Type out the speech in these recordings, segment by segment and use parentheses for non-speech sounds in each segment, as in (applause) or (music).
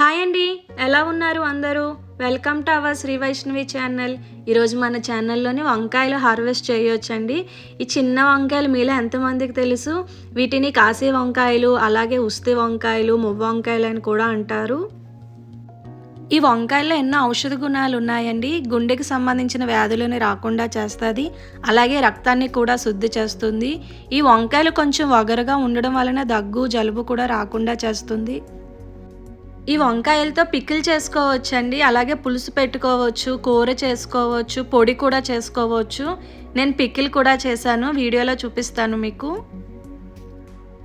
Hi అండి ఎలా ఉన్నారు అందరూ? Welcome to our Sri Vaishnavi channel ఈరోజు మన ఛానల్లోని వంకాయలు హార్వెస్ట్ చేయొచ్చండి. ఈ చిన్న వంకాయలు మీలో ఎంతమందికి తెలుసు? వీటిని కాసే వంకాయలు అలాగే ఉస్తి వంకాయలు మువ్వ వంకాయలు అని కూడా అంటారు. ఈ వంకాయల్లో ఎన్నో ఔషధ గుణాలు ఉన్నాయండి. గుండెకి సంబంధించిన వ్యాధులను రాకుండా చేస్తుంది. అలాగే రక్తాన్ని కూడా శుద్ధి చేస్తుంది. ఈ వంకాయలు కొంచెం వగరుగా ఉండడం వలన దగ్గు జలుబు కూడా రాకుండా చేస్తుంది. ఈ వంకాయలతో పికిల్ చేసుకోవచ్చు అండి అలాగే పులుసు పెట్టుకోవచ్చు కూర చేసుకోవచ్చు పొడి కూడా చేసుకోవచ్చు. నేను పికిల్ కూడా చేశాను వీడియోలో చూపిస్తాను మీకు.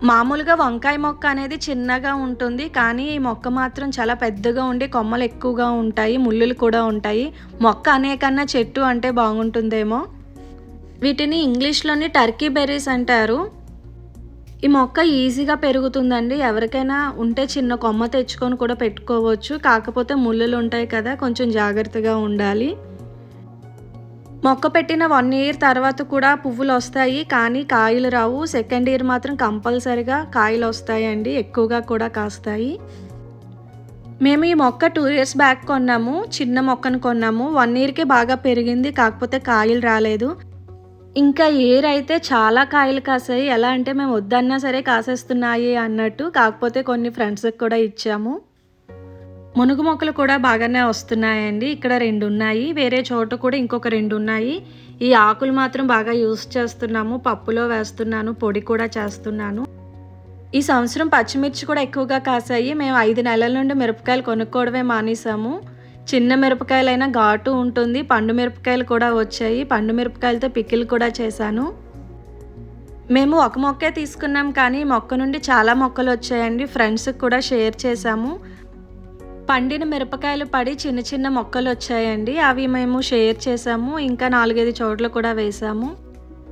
మామూలుగా వంకాయ మొక్క అనేది చిన్నగా ఉంటుంది కానీ ఈ మొక్క మాత్రం చాలా పెద్దగా ఉండి కొమ్మలు ఎక్కువగా ఉంటాయి ముళ్ళులు కూడా ఉంటాయి. మొక్క అనేకన్నా చెట్టు అంటే బాగుంటుందేమో. వీటిని ఇంగ్లీష్లోని టర్కీ బెర్రీస్ అంటారు. ఈ మొక్క ఈజీగా పెరుగుతుందండి. ఎవరికైనా ఉంటే చిన్న కొమ్మ తెచ్చుకొని కూడా పెట్టుకోవచ్చు. కాకపోతే ముళ్ళులు ఉంటాయి కదా కొంచెం జాగ్రత్తగా ఉండాలి. మొక్క పెట్టిన వన్ ఇయర్ తర్వాత కూడా పువ్వులు వస్తాయి కానీ కాయలు రావు. సెకండ్ ఇయర్ మాత్రం కంపల్సరిగా కాయలు వస్తాయండి ఎక్కువగా కూడా కాస్తాయి. మేము ఈ మొక్క టూ ఇయర్స్ బ్యాక్ కొన్నాము చిన్న మొక్కను కొన్నాము. వన్ ఇయర్కి బాగా పెరిగింది కాకపోతే కాయలు రాలేదు. ఇంకా ఏర్ అయితే చాలా కాయలు కాసాయి ఎలా అంటే మేము వద్దన్నా సరే కాసేస్తున్నాయి అన్నట్టు కాకపోతే కొన్ని ఫ్రెండ్స్కి కూడా ఇచ్చాము. మునుగు మొక్కలు కూడా బాగానే వస్తున్నాయండి. ఇక్కడ రెండు ఉన్నాయి వేరే చోట కూడా ఇంకొక రెండు ఉన్నాయి. ఈ ఆకులు మాత్రం బాగా యూస్ చేస్తున్నాము పప్పులో వేస్తున్నాను పొడి కూడా చేస్తున్నాను. ఈ సంవత్సరం పచ్చిమిర్చి కూడా ఎక్కువగా కాసాయి. మేము ఐదు నెలల నుండి మిరపకాయలు కొనుక్కోవడమే మానేసాము. చిన్న మిరపకాయలైనా ఘాటు ఉంటుంది. పండు మిరపకాయలు కూడా వచ్చాయి. పండు మిరపకాయలతో పిక్కిలు కూడా చేశాను. మేము ఒక మొక్కే తీసుకున్నాం కానీ మొక్క నుండి చాలా మొక్కలు వచ్చాయండి. ఫ్రెండ్స్కి కూడా షేర్ చేశాము. పండిన మిరపకాయలు పడి చిన్న చిన్న మొక్కలు వచ్చాయండి. అవి మేము షేర్ చేసాము ఇంకా నాలుగైదు చోట్ల కూడా వేసాము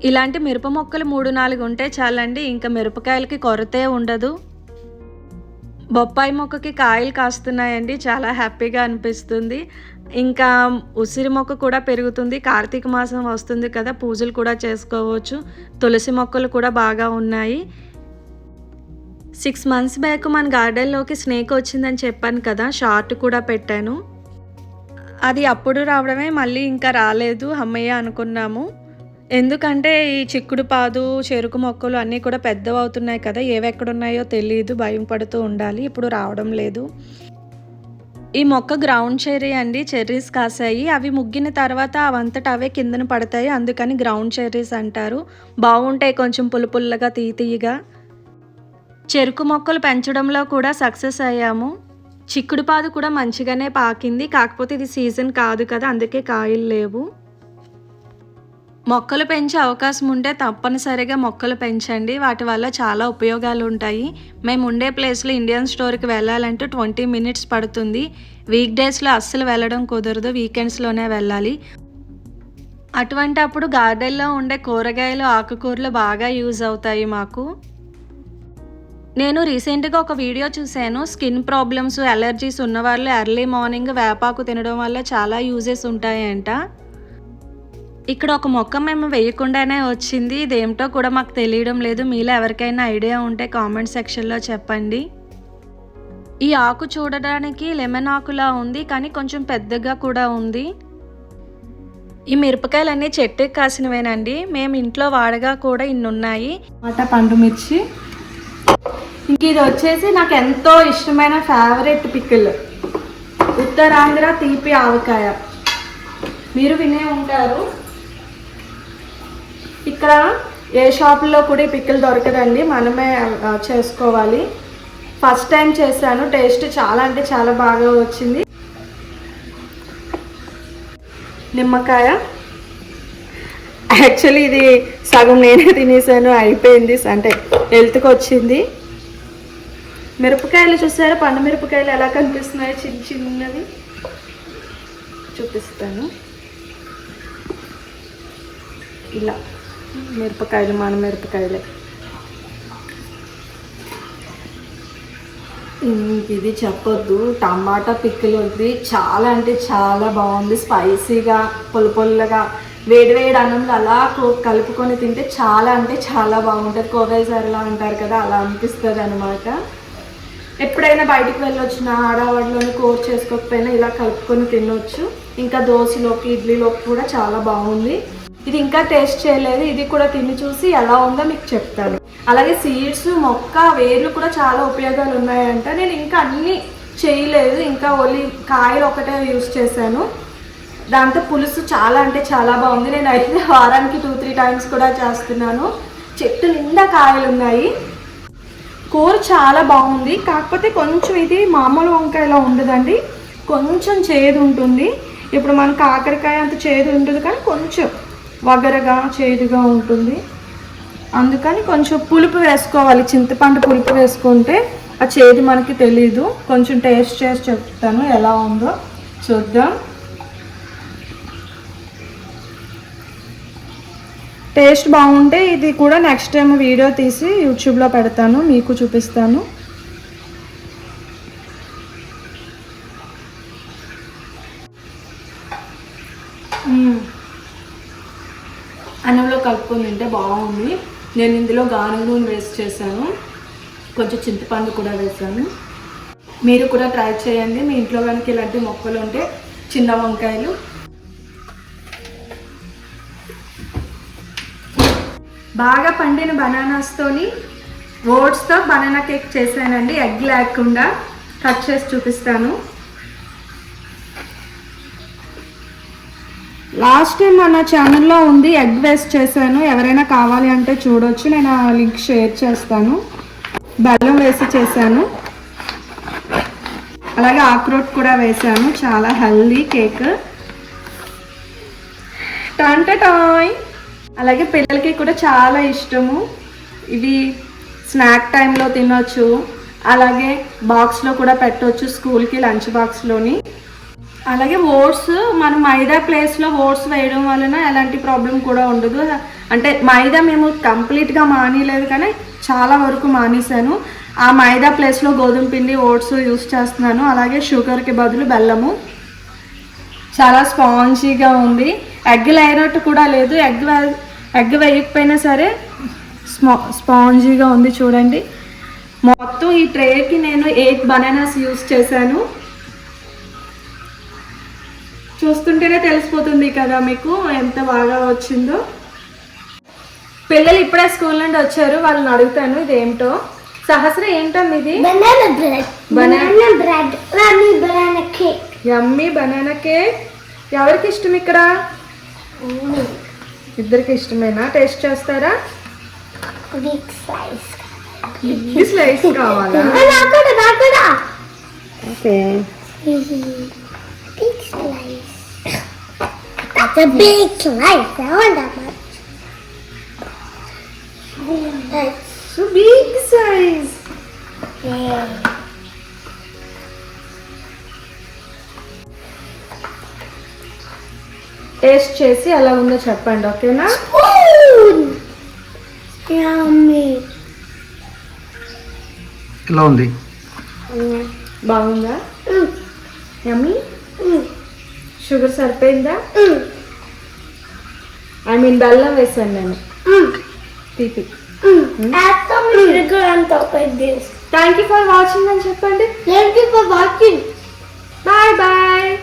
ఇలాంటి మిరప మొక్కలు మూడు నాలుగు ఉంటే చాలండి. ఇంకా మిరపకాయలకి కొరతే ఉండదు. బొప్పాయి మొక్కకి కాయలు కాస్తున్నాయండి. చాలా హ్యాపీగా అనిపిస్తుంది. ఇంకా ఉసిరి మొక్క కూడా పెరుగుతుంది. కార్తీక మాసం వస్తుంది కదా పూజలు కూడా చేసుకోవచ్చు. తులసి మొక్కలు కూడా బాగా ఉన్నాయి. సిక్స్ మంత్స్ బ్యాక్ మన గార్డెన్లోకి స్నేక్ వచ్చిందని చెప్పాను కదా షార్ట్ కూడా పెట్టాను. అది అప్పుడు రావడమే మళ్ళీ ఇంకా రాలేదు అమ్మయ్య అనుకున్నాము. ఎందుకంటే ఈ చిక్కుడు పాదు చెరుకు మొక్కలు అన్నీ కూడా పెద్దవి అవుతున్నాయి కదా ఏవెక్కడున్నాయో తెలియదు భయం పడుతూ ఉండాలి ఇప్పుడు రావడం లేదు. ఈ మొక్క గ్రౌండ్ చెర్రీ అండి చెర్రీస్ కాసాయి. అవి ముగ్గిన తర్వాత అవంతట అవే కిందన పడతాయి అందుకని గ్రౌండ్ చెర్రీస్ అంటారు. బాగుంటాయి కొంచెం పులుపుల్లగా తీతీయగా చెరుకు మొక్కలు పెంచడంలో కూడా సక్సెస్ అయ్యాము. చిక్కుడు పాదు కూడా మంచిగానే పాకింది కాకపోతే ఇది సీజన్ కాదు కదా అందుకే కాయలు లేవు. మొక్కలు పెంచే అవకాశం ఉంటే తప్పనిసరిగా మొక్కలు పెంచండి. వాటి వల్ల చాలా ఉపయోగాలు ఉంటాయి. మేము ఉండే ప్లేస్లో ఇండియన్ స్టోర్కి వెళ్ళాలంటే ట్వంటీ మినిట్స్ పడుతుంది. వీక్ డేస్లో అస్సలు వెళ్ళడం కుదరదు. వీకెండ్స్లోనే వెళ్ళాలి. అటువంటి అప్పుడు గార్డెన్లో ఉండే కూరగాయలు ఆకుకూరలు బాగా యూజ్ అవుతాయి మాకు. నేను రీసెంట్గా ఒక వీడియో చూశాను. స్కిన్ ప్రాబ్లమ్స్ ఎలర్జీస్ ఉన్నవాళ్ళు ఎర్లీ మార్నింగ్ వేపాకు తినడం వల్ల చాలా యూజెస్ ఉంటాయంట. ఇక్కడ ఒక మొక్క మేము వేయకుండానే వచ్చింది. ఇదేమిటో కూడా మాకు తెలియడం లేదు. మీలో ఎవరికైనా ఐడియా ఉంటే కామెంట్ సెక్షన్లో చెప్పండి. ఈ ఆకు చూడడానికి లెమన్ ఆకులా ఉంది కానీ కొంచెం పెద్దగా కూడా ఉంది. ఈ మిరపకాయలన్నీ చెట్టుకి కాసినవేనండి. మేము ఇంట్లో వాడగా కూడా ఇన్ని ఉన్నాయి మాట పండు మిర్చి. ఇంక ఇది వచ్చేసి నాకు ఎంతో ఇష్టమైన ఫేవరెట్ పికిల్ ఉత్తరాంధ్ర తీపి ఆవకాయ. మీరు వినే ఉంటారు. ఇక్కడ ఏ షాప్లో కూడా ఈ పిక్కలు దొరకదండి. మనమే చేసుకోవాలి. ఫస్ట్ టైం చేశాను. టేస్ట్ చాలా అంటే చాలా బాగా వచ్చింది. నిమ్మకాయ. యాక్చువల్లీ ఇది సగం నేనే తినేసాను. అయిపోయింది. అంటే హెల్త్కి వచ్చింది. మిరపకాయలు చూసారా? పండు మిరపకాయలు ఎలా కనిపిస్తున్నాయో? చిన్న చిన్నవి. చూపిస్తాను. ఇలా. మిరపకాయలు మన మిరపకాయలే. ఇది చెప్పొద్దు. టమాటా పిక్కలు ఉంది చాలా అంటే చాలా బాగుంది. స్పైసీగా పుల్ల పొల్లగా వేడి వేడి అన్నంలో అలా కో- కలుపుకొని తింటే చాలా అంటే చాలా బాగుంటుంది. కోవేసరిలా అంటారు కదా అలా అనిపిస్తుంది అనమాట ఎప్పుడైనా బయటికి వెళ్ళొచ్చిన ఆడవాడిలోని కోర్ చేసుకోకపోయినా ఇలా కలుపుకొని తినొచ్చు. ఇంకా దోశలోకి ఇడ్లీలోకి కూడా చాలా బాగుంది. ఇది ఇంకా టేస్ట్ చేయలేదు. ఇది కూడా తిని చూసి ఎలా ఉందో మీకు చెప్తాను. అలాగే సీడ్స్ మొక్క వేర్లు కూడా చాలా ఉపయోగాలు ఉన్నాయంట. నేను ఇంకా అన్నీ చేయలేదు. ఇంకా ఓన్లీ కాయలు ఒకటే యూస్ చేశాను. దాంతో పులుసు చాలా అంటే చాలా బాగుంది. నేను అయితే వారానికి టూ త్రీ టైమ్స్ కూడా చేస్తున్నాను. చెట్టు నిండా కాయలు ఉన్నాయి. కూర చాలా బాగుంది. కాకపోతే కొంచెం ఇది మామూలు వంకాయలా ఉండదండి. కొంచెం చేదు ఉంటుంది. ఇప్పుడు మన కాకరకాయ అంత చేదు ఉంటుంది కానీ కొంచెం. వగరగా చేదుగా ఉంటుంది. అందుకని కొంచెం పులుపు వేసుకోవాలి. చింతపండు పులుపు వేసుకుంటే ఆ చేదు మనకి తెలీదు. కొంచెం టేస్ట్ చేసి చెప్తాను ఎలా ఉందో. చూద్దాం. టేస్ట్ బాగుంటే ఇది కూడా నెక్స్ట్ టైం వీడియో తీసి యూట్యూబ్లో పెడతాను. మీకు చూపిస్తాను. మ్మ్. అన్నంలో కలుపుకొని తింటే బాగుంది. నేను ఇందులో గానుగ నూనె వేస్ట్ చేశాను. కొంచెం చింతపండు కూడా వేసాను మీరు కూడా ట్రై చేయండి. మీ ఇంట్లో కనుక ఇలాంటి మొక్కలు ఉంటే చిన్న వంకాయలు. బాగా పండిన బనానాస్తోని ఓట్స్తో బనానా కేక్ చేశానండి. ఎగ్ లేకుండా. కట్ చేసి చూపిస్తాను. లాస్ట్ టైం మన ఛానల్లో ఉంది ఎగ్ వేస్ట్ చేశాను. ఎవరైనా కావాలి అంటే చూడొచ్చు. నేను ఆ లింక్ షేర్ చేస్తాను. బెల్లం వేసి చేశాను. అలాగే ఆక్రోట్ కూడా వేశాను. చాలా హెల్దీ కేక్. టాయ్. అలాగే పిల్లలకి కూడా చాలా ఇష్టము. ఇవి స్నాక్ టైంలో తినొచ్చు. అలాగే బాక్స్లో కూడా పెట్టవచ్చు స్కూల్కి లంచ్ బాక్స్లోని. అలాగే ఓట్స్ మనం మైదా ప్లేస్లో ఓట్స్ వేయడం వలన ఎలాంటి ప్రాబ్లం కూడా ఉండదు. అంటే మైదా మేము కంప్లీట్గా మానేయలేదు కానీ చాలా వరకు మానేశాను. ఆ మైదా ప్లేస్లో గోధుమ పిండి ఓట్స్ యూస్ చేస్తున్నాను. అలాగే షుగర్కి బదులు బెల్లము. చాలా స్పాంజీగా ఉంది. ఎగ్ లేనట్టు కూడా లేదు. ఎగ్ ఎగ్ వేయకపోయినా సరే స్మా స్పాంజీగా ఉంది చూడండి. మొత్తం ఈ ట్రేకి నేను ఎయిట్ బనానాస్ యూస్ చేశాను. చూస్తుంటేనే తెలిసిపోతుంది కదా మీకు ఎంత బాగా వచ్చిందో. పిల్లలు ఇప్పుడే స్కూల్ నుండి వచ్చారు వాళ్ళని అడుగుతాను ఇదేంటో. సహస్ర ఏంటమ్మ ఇది. Mommy, banana. Cake. Yummy banana cake ఎవరికి ఇష్టం ఇక్కడ? ఇద్దరికి ఇష్టమేనా? టేస్ట్ చేస్తారా? స్లైస్ కావాలా. (laughs) Okay. (laughs) (laughs) That's a big slice. I want that much. That's so big size yeah. Taste చేసి ఎలా ఉందో చెప్పండి ఓకేనా. ఎలా ఉంది బాగుందా Mm. Yummy Mm. షుగర్ సరిపోయిందా Mm. ఐ మీన్ బెల్లం వేసాను నేను. తీపి. థ్యాంక్ యూ ఫర్ వాచింగ్ అని చెప్పండి. Thank you for watching bye bye